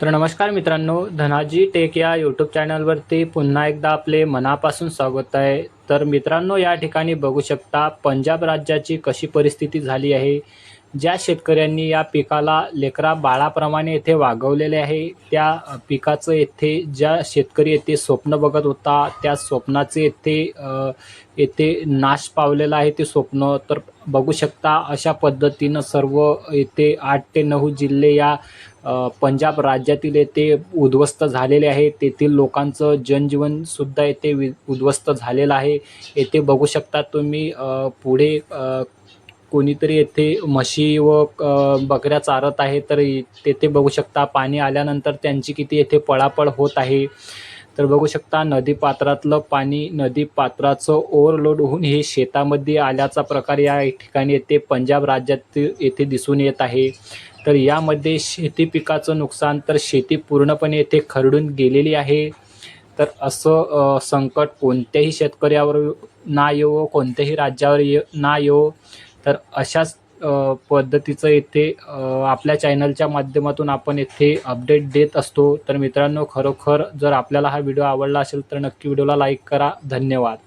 तर नमस्कार मित्रांनो धनाजी टेक या यूट्यूब चॅनलवरती पुन्हा एकदा आपले मनापासून स्वागत आहे. तर मित्रांनो या ठिकाणी बघू शकता पंजाब राज्याची कशी परिस्थिती झाली आहे. ज्या शेतकऱ्यांनी या पिकाला लेकरा बाळाप्रमाणे येथे वागवलेले आहे त्या पिकाचं येथे ज्या शेतकरी येथे स्वप्न बघत होता त्या स्वप्नाचे येथे येथे नाश पावलेला आहे ते स्वप्न तर बघू शकता अशा पद्धतीनं सर्व येथे आठ ते नऊ जिल्हे या पंजाब राज्यातील येथे उद्ध्वस्त झालेले आहे. तेथील लोकांचं जनजीवनसुद्धा येथे उद्ध्वस्त झालेलं आहे. येथे बघू शकता तुम्ही पुढे कोणीतरी येथे म्हशी व बकऱ्या चारत आहे तर तेथे बघू शकता पाणी आल्यानंतर त्यांची किती येथे पळापळ होत आहे. तर बघू शकता नदीपात्रातलं पाणी नदीपात्राचं ओव्हरलोड होऊन हे शेतामध्ये आल्याचा प्रकार या ठिकाणी येथे पंजाब राज्यात येथे दिसून येत आहे. तर यामध्ये शेती पिकाचं नुकसान तर शेती पूर्णपणे येथे खरडून गेलेली आहे. तर असं संकट कोणत्याही शेतकऱ्यावर ना येवो कोणत्याही राज्यावर ये ना येवो. तर अशाच पद्धतीचं येथे आपल्या चॅनलच्या माध्यमातून आपण येथे अपडेट देत असतो. तर मित्रांनो खरोखर जर आपल्याला हा व्हिडिओ आवडला असेल तर नक्की व्हिडिओला लाईक करा. धन्यवाद.